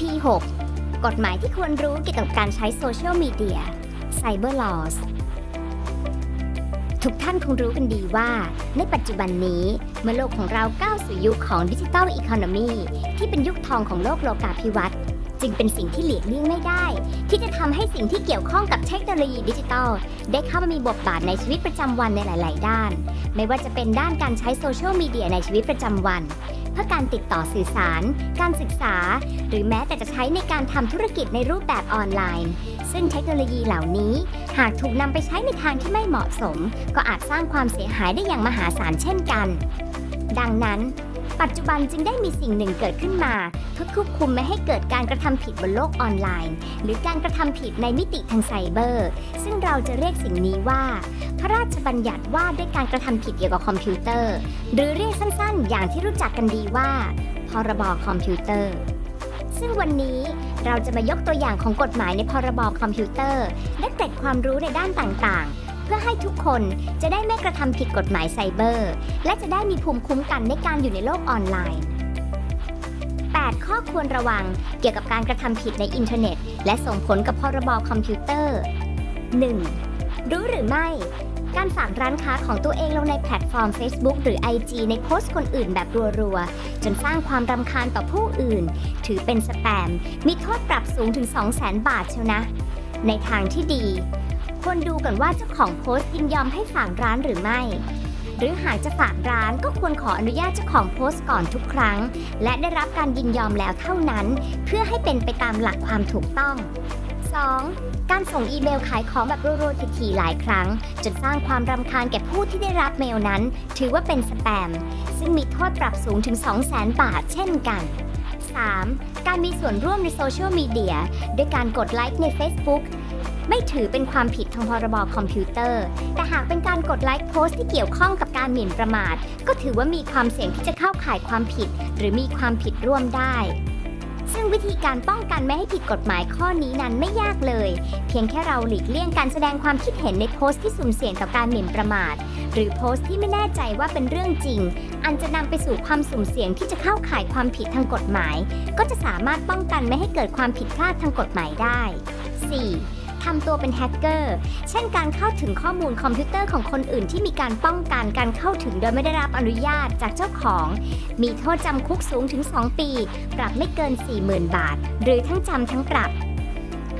EP 6 กฎหมายที่ควรรู้เกี่ยวกับการใช้โซเชียลมีเดีย Cyber Laws ทุกท่านคงรู้กันดีว่า ในปัจจุบันนี้เมื่อโลกของเราก้าวสู่ยุคของดิจิทัลอีโคโนมีที่เป็นยุคทองของโลกโลกาภิวัตน์จึงเป็นสิ่งที่หลีกเลี่ยงไม่ได้ ที่จะทำให้สิ่งที่เกี่ยวข้องกับเทคโนโลยีดิจิทัล ได้เข้ามามีบทบาทในชีวิตประจำวันในหลาย ๆ ด้าน ไม่ว่าจะเป็นด้านการใช้โซเชียลมีเดียในชีวิตประจำวัน เพื่อการติดต่อสื่อสาร การศึกษา หรือแม้แต่จะใช้ในการทำธุรกิจในรูปแบบออนไลน์ ซึ่งเทคโนโลยีเหล่านี้ หากถูกนำไปใช้ในทางที่ไม่เหมาะสม ก็อาจสร้างความเสียหายได้อย่างมหาศาลเช่นกัน ดังนั้น ปัจจุบันจึงได้มีสิ่งหนึ่งเกิดขึ้นมาเพื่อควบคุมไม่ให้เกิดการกระทำผิดบนโลกออนไลน์ หรือการกระทำผิดในมิติทางไซเบอร์ ซึ่งเราจะเรียกสิ่งนี้ว่า พระราชบัญญัติว่าด้วยการกระทำผิดเกี่ยวกับคอมพิวเตอร์ หรือเรียกสั้นๆ อย่างที่รู้จักกันดีว่า พรบคอมพิวเตอร์ ซึ่งวันนี้เราจะมายกตัวอย่างของกฎหมายในพรบคอมพิวเตอร์ และเกร็ดความรู้ในด้านต่างๆ พื่อให้ทุกคนจะได้ไม่กระทำผิดกฎหมายไซเบอร์ และจะได้มีภูมิคุ้มกันในการอยู่ในโลกออนไลน์ 8 ข้อควรระวังเกี่ยวกับการกระทำผิดในอินเทอร์เน็ต และส่งผลกับพรบคอมพิวเตอร์ 1. รู้หรือไม่การฝากร้านค้าของตัวเองลงในแพลตฟอร์ม Facebook หรือ IG ในโพสต์คนอื่นแบบรัวๆ จนสร้างความรำคาญต่อผู้อื่น ถือเป็นสแปม มีโทษปรับสูงถึง 200,000 บาทเชียวนะ ในทางที่ดี ควรดูกันว่าเจ้าของโพสต์ยินยอมให้ฝากร้านหรือไม่ หรือหากจะฝากร้านก็ควรขออนุญาตเจ้าของโพสต์ก่อนทุกครั้ง และได้รับการยินยอมแล้วเท่านั้น เพื่อให้เป็นไปตามหลักความถูกต้อง 2. การส่งอีเมลขายของแบบรัวๆถี่ๆหลายครั้ง จนสร้างความรำคาญแก่ผู้ที่ได้รับเมลนั้น ถือว่าเป็นสแปม ซึ่งมีโทษปรับสูงถึง 200,000 บาทเช่นกัน 3. การมีส่วนร่วมในโซเชียลมีเดียด้วยการกดไลค์ใน Facebook ไม่ถือเป็นความผิดทางพรบคอมพิวเตอร์ แต่หากเป็นการกดไลค์โพสต์ที่เกี่ยวข้องกับการหมิ่นประมาท ก็ถือว่ามีความเสี่ยงที่จะเข้าข่ายความผิด หรือมีความผิดร่วมได้ซึ่งวิธีการป้องกันไม่ให้ผิดกฎหมายข้อนี้นั้นไม่ยากเลย เพียงแค่เราหลีกเลี่ยงการแสดงความคิดเห็นในโพสต์ที่สุ่มเสี่ยงต่อการหมิ่นประมาท หรือโพสต์ที่ไม่แน่ใจว่าเป็นเรื่องจริง อันจะนำไปสู่ความสุ่มเสี่ยงที่จะเข้าข่ายความผิดทางกฎหมาย ก็จะสามารถป้องกันไม่ให้เกิดความผิดพลาดทางกฎหมายได้ 4. ทำตัวเป็นแฮกเกอร์ เช่นการเข้าถึงข้อมูลคอมพิวเตอร์ของคนอื่นที่มีการป้องกันการเข้าถึงโดยไม่ได้รับอนุญาตจากเจ้าของ มีโทษจำคุกสูงถึง 2 ปี ปรับไม่เกิน 40,000 บาท หรือทั้งจำทั้งปรับ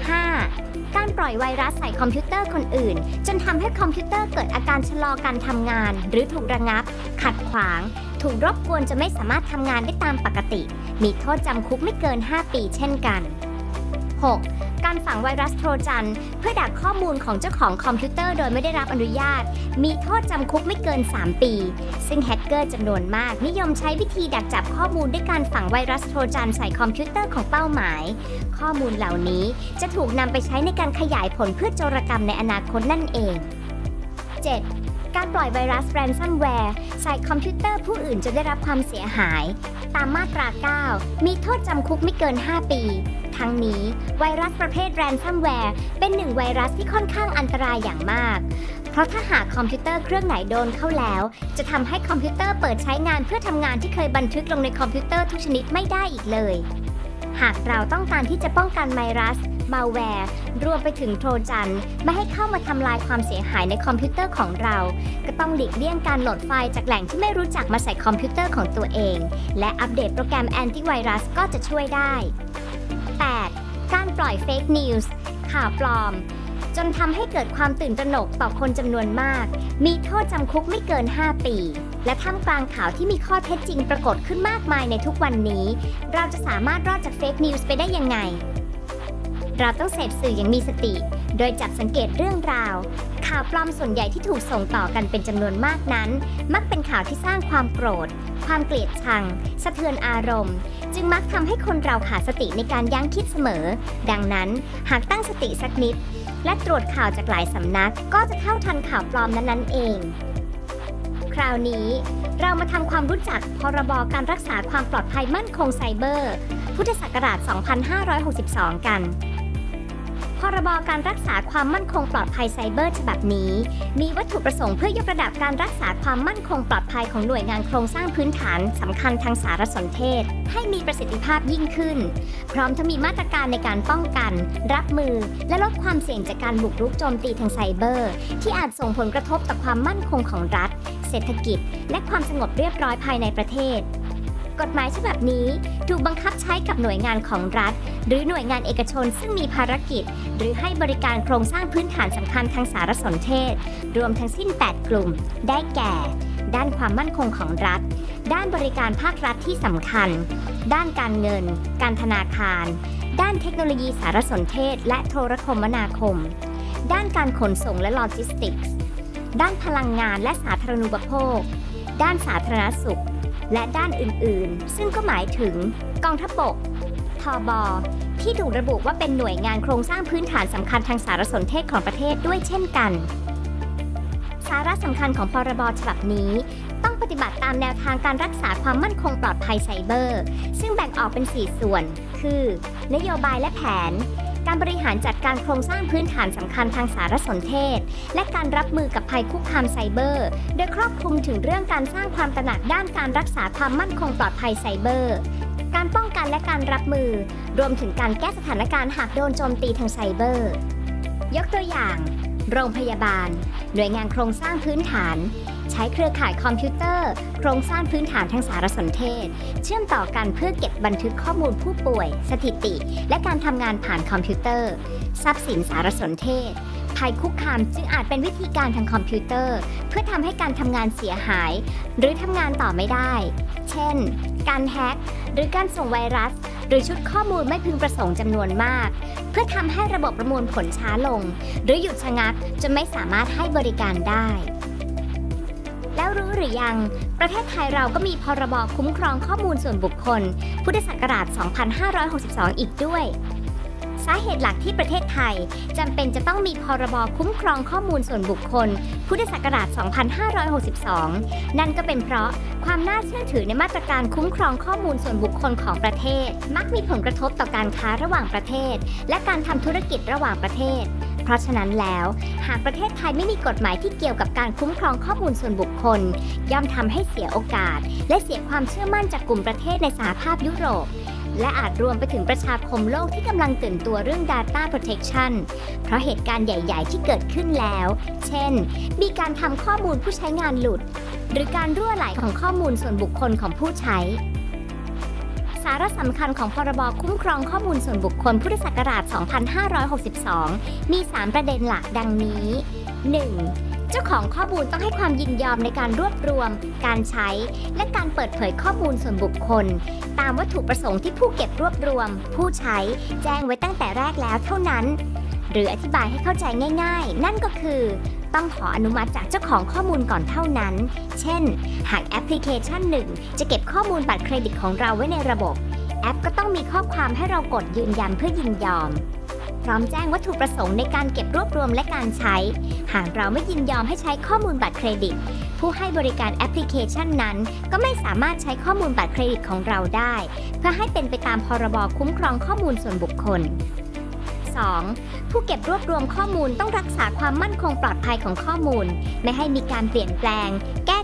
5. การปล่อยไวรัสใส่คอมพิวเตอร์คนอื่น จนทำให้คอมพิวเตอร์เกิดอาการชะลอการทำงาน หรือถูกระงับ ขัดขวาง ถูกรบกวนจะไม่สามารถทำงานได้ตามปกติ มีโทษจำคุกไม่เกิน 5 ปีเช่นกัน 6. การฝังไวรัสโทรจัน เพื่อดักข้อมูลของเจ้าของคอมพิวเตอร์โดยไม่ได้รับอนุญาต มีโทษจำคุกไม่เกิน 3 ปี ซึ่งแฮกเกอร์จำนวนมาก นิยมใช้วิธีดักจับข้อมูลด้วยการฝังไวรัสโทรจันใส่คอมพิวเตอร์ของเป้าหมาย ข้อมูลเหล่านี้จะถูกนำไปใช้ในการขยายผลเพื่อโจรกรรมในอนาคตนั่นเอง 7. การปล่อยไวรัสแรนซัมแวร์ใส่คอมพิวเตอร์ผู้อื่นจนได้รับความเสียหาย ตามมาตรา 9 มีโทษจำคุกไม่เกิน 5 ปี ทั้งนี้ไวรัสประเภทแรนซัมแวร์เป็นหนึ่งไวรัสที่ค่อนข้างอันตรายอย่างมาก เพราะถ้าหากคอมพิวเตอร์เครื่องไหนโดนเข้าแล้ว จะทำให้คอมพิวเตอร์เปิดใช้งานเพื่อทำงานที่เคยบันทึกลงในคอมพิวเตอร์ทุกชนิดไม่ได้อีกเลย หากเราต้องการที่จะป้องกันไวรัส มาแวร์ รวมไปถึงโทรจัน ไม่ให้เข้ามาทำลายความเสียหายในคอมพิวเตอร์ของเรา ก็ต้องหลีกเลี่ยงการโหลดไฟล์จากแหล่งที่ไม่รู้จักมาใส่คอมพิวเตอร์ของตัวเอง และอัปเดตโปรแกรมแอนตี้ไวรัสก็จะช่วยได้ 8. การปล่อยเฟกนิวส์ข่าวปลอม จนทำให้เกิดความตื่นตระหนกต่อคนจำนวนมาก มีโทษจำคุกไม่เกิน 5 ปีและท่ามกลางข่าวที่มีข้อเท็จจริงปรากฏขึ้นมากมายในทุกวันนี้ เราจะสามารถรอดจากเฟกนิวส์ไปได้ยังไง เราต้องเสพสื่ออย่างมีสติ โดยจับสังเกตเรื่องราว ข่าวปลอมส่วนใหญ่ที่ถูกส่งต่อกันเป็นจำนวนมากนั้น มักเป็นข่าวที่สร้างความโกรธ ความเกลียดชัง สะเทือนอารมณ์ จึงมักทำให้คนเราขาดสติในการยั้งคิดเสมอ ดังนั้นหากตั้งสติสักนิด และตรวจข่าวจากหลายสำนัก ก็จะเท่าทันข่าวปลอมนั้นๆเอง คราวนี้เรามาทำความรู้จักพรบการรักษาความปลอดภัยมั่นคงไซเบอร์ พุทธศักราช 2562 กัน พรบการรักษาความมั่นคงปลอดภัยไซเบอร์ฉบับนี้ มีวัตถุประสงค์เพื่อยกระดับการรักษาความมั่นคงปลอดภัยของหน่วยงานโครงสร้างพื้นฐานสำคัญทางสารสนเทศ ให้มีประสิทธิภาพยิ่งขึ้น พร้อมทั้งมีมาตรการในการป้องกัน รับมือ และลดความเสี่ยงจากการบุกรุกโจมตีทางไซเบอร์ ที่อาจส่งผลกระทบต่อความมั่นคงของรัฐ เศรษฐกิจ และความสงบเรียบร้อยภายในประเทศกฎหมายฉบับนี้ถูกบังคับใช้กับหน่วยงานของรัฐ หรือหน่วยงานเอกชนซึ่งมีภารกิจ หรือให้บริการโครงสร้างพื้นฐานสำคัญทางสารสนเทศ รวมทั้งสิ้น 8 กลุ่ม ได้แก่ ด้านความมั่นคงของรัฐ ด้านบริการภาครัฐที่สำคัญ ด้านการเงิน การธนาคาร ด้านเทคโนโลยีสารสนเทศ และโทรคมนาคม ด้านการขนส่งและโลจิสติกส์ ด้านพลังงานและสาธารณูปโภค ด้านสาธารณสุขและด้านอื่น ๆ ซึ่งก็หมายถึงกองทัพบก ทบ ที่ถูกระบุว่าเป็นหน่วยงานโครงสร้างพื้นฐานสำคัญทางสารสนเทศของประเทศด้วยเช่นกัน สาระสำคัญของพรบฉบับนี้ ต้องปฏิบัติตามแนวทางการรักษาความมั่นคงปลอดภัยไซเบอร์ ซึ่งแบ่งออกเป็น 4 ส่วน คือ นโยบายและแผน การบริหารจัดการโครงสร้างพื้นฐานสำคัญทางสารสนเทศ และการรับมือกับภัยคุกคามไซเบอร์ โดยครอบคลุมถึงเรื่องการสร้างความตระหนักด้านการรักษาความมั่นคงปลอดภัยไซเบอร์ การป้องกันและการรับมือ รวมถึงการแก้สถานการณ์หากโดนโจมตีทางไซเบอร์ ยกตัวอย่าง โรงพยาบาล หน่วยงานโครงสร้างพื้นฐาน ใช้เครือข่ายคอมพิวเตอร์ โครงสร้างพื้นฐานทางสารสนเทศ เชื่อมต่อกันเพื่อเก็บบันทึกข้อมูลผู้ป่วย สถิติ และการทำงานผ่านคอมพิวเตอร์ ทรัพย์สินสารสนเทศ ภัยคุกคามจึงอาจเป็นวิธีการทางคอมพิวเตอร์ เพื่อทำให้การทำงานเสียหาย หรือทำงานต่อไม่ได้ เช่น การแฮ็กหรือการส่งไวรัส หรือชุดข้อมูลไม่พึงประสงค์จำนวนมาก เพื่อทำให้ระบบประมวลผลช้าลง หรือหยุดชะงักจนไม่สามารถให้บริการได้แล้วรู้หรือยัง ประเทศไทยเราก็มีพรบคุ้มครองข้อมูลส่วนบุคคล พุทธศักราช 2562 อีกด้วย สาเหตุหลักที่ประเทศไทยจำเป็นจะต้องมีพรบคุ้มครองข้อมูลส่วนบุคคล พุทธศักราช 2562 นั่นก็เป็นเพราะความน่าเชื่อถือในมาตรการคุ้มครองข้อมูลส่วนบุคคลของประเทศ มักมีผลกระทบต่อการค้าระหว่างประเทศ และการทำธุรกิจระหว่างประเทศ เพราะฉะนั้นแล้ว หากประเทศไทยไม่มีกฎหมายที่เกี่ยวกับการคุ้มครองข้อมูลส่วนบุคคล ย่อมทำให้เสียโอกาส และเสียความเชื่อมั่นจากกลุ่มประเทศในสหภาพยุโรป และอาจรวมไปถึงประชาคมโลกที่กำลังตื่นตัวเรื่อง Data Protection เพราะเหตุการณ์ใหญ่ ๆ ที่เกิดขึ้นแล้ว เช่น มีการทำข้อมูลผู้ใช้งานหลุด หรือการรั่วไหลของข้อมูลส่วนบุคคลของผู้ใช้ สาระสำคัญของพรบคุ้มครองข้อมูลส่วนบุคคลพุทธศักราช 2562 มี 3 ประเด็นหลักดังนี้ 1. เจ้าของข้อมูลต้องให้ความยินยอมในการรวบรวม การใช้ และการเปิดเผยข้อมูลส่วนบุคคล ตามวัตถุประสงค์ที่ผู้เก็บรวบรวม ผู้ใช้ แจ้งไว้ตั้งแต่แรกแล้วเท่านั้น หรืออธิบายให้เข้าใจง่าย ๆ นั่นก็คือ ต้องขออนุมัติจากเจ้าของข้อมูลก่อนเท่านั้น เช่น หากแอปพลิเคชันหนึ่งจะเก็บข้อมูลบัตรเครดิตของเราไว้ในระบบ แอปก็ต้องมีข้อความให้เรากดยืนยันเพื่อยินยอม ร้อมแจ้งวัตถุประสงค์ในการเก็บรวบรวมและการใช้ หากเราไม่ยินยอมให้ใช้ข้อมูลบัตรเครดิต ผู้ให้บริการแอปพลิเคชันนั้น ก็ไม่สามารถใช้ข้อมูลบัตรเครดิตของเราได้ เพื่อให้เป็นไปตามพรบคุ้มครองข้อมูลส่วนบุคคล 2. ผู้เก็บรวบรวมข้อมูลต้องรักษาความมั่นคงปลอดภัยของข้อมูล ไม่ให้มีการเปลี่ยนแปลง แก้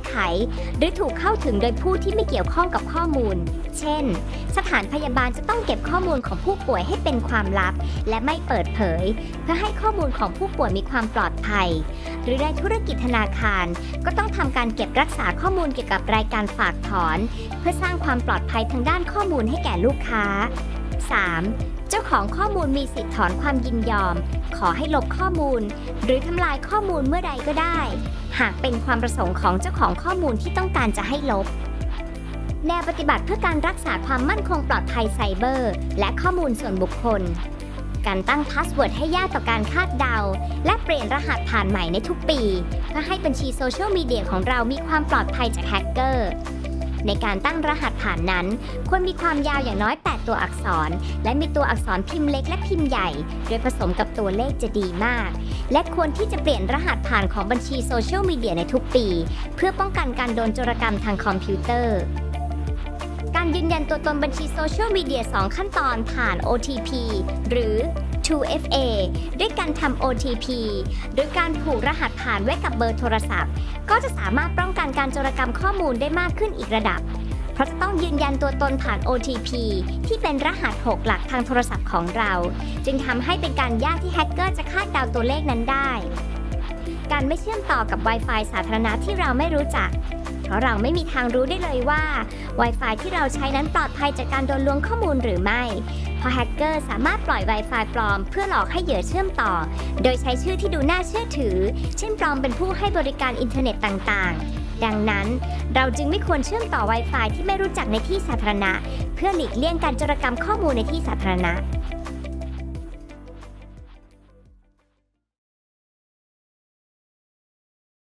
หรือถูกเข้าถึงโดยผู้ที่ไม่เกี่ยวข้องกับข้อมูล เช่น สถานพยาบาลจะต้องเก็บข้อมูลของผู้ป่วยให้เป็นความลับ และไม่เปิดเผย เพื่อให้ข้อมูลของผู้ป่วยมีความปลอดภัย หรือในธุรกิจธนาคาร ก็ต้องทำการเก็บรักษาข้อมูลเกี่ยวกับรายการฝากถอน เพื่อสร้างความปลอดภัยทางด้านข้อมูลให้แก่ลูกค้า 3. เจ้าของข้อมูลมีสิทธิถอนความยินยอม ขอให้ลบข้อมูล หรือทำลายข้อมูลเมื่อใดก็ได้ หากเป็นความประสงค์ของเจ้าของข้อมูลที่ต้องการจะให้ลบ แนวปฏิบัติเพื่อการรักษาความมั่นคงปลอดภัยไซเบอร์ และข้อมูลส่วนบุคคล การตั้งพาสเวิร์ดให้ยากต่อการคาดเดา และเปลี่ยนรหัสผ่านใหม่ในทุกปี เพื่อให้บัญชีโซเชียลมีเดียของเรามีความปลอดภัยจากแฮกเกอร์ ในการตั้งรหัสผ่านนั้น ควรมีความยาวอย่างน้อย 8 ตัวอักษร และมีตัวอักษรพิมพ์เล็กและพิมพ์ใหญ่ โดยผสมกับตัวเลขจะดีมาก และควรที่จะเปลี่ยนรหัสผ่านของบัญชีโซเชียลมีเดียในทุกปี เพื่อป้องกันการโดนโจรกรรมทางคอมพิวเตอร์การยืนยันตัวตนบัญชีโซเชียลมีเดีย 2 ขั้นตอนผ่าน OTP หรือ 2FA ด้วยการทำ OTP หรือการผูกรหัสผ่านไว้กับเบอร์โทรศัพท์ ก็จะสามารถป้องกันการโจรกรรมข้อมูลได้มากขึ้นอีกระดับ เพราะจะต้องยืนยันตัวตนผ่าน OTP ที่เป็นรหัส 6 หลักทางโทรศัพท์ของเรา จึงทำให้เป็นการยากที่แฮกเกอร์จะคาดเดาตัวเลขนั้นได้ การไม่เชื่อมต่อกับ Wi-Fi สาธารณะที่เราไม่รู้จักเพราะเราไม่มีทางรู้ได้เลยว่า Wi-Fi ที่เราใช้นั้นปลอดภัยจากการโดนลวงข้อมูลหรือไม่ ราะแฮกเกอร์สามารถปล่อย Wi-Fi ปลอม เพื่อหลอกให้เหยื่อเชื่อมต่อ โดยใช้ชื่อที่ดูน่าเชื่อถือ เช่นปลอมเป็นผู้ให้บริการอินเทอร์เน็ตต่างๆ ดังนั้นเราจึงไม่ควรเชื่อมต่อ Wi-Fi ที่ไม่รู้จักในที่สาธารณะ เพื่อหลีกเลี่ยงการจรกรรมข้อมูลในที่สาธารณะ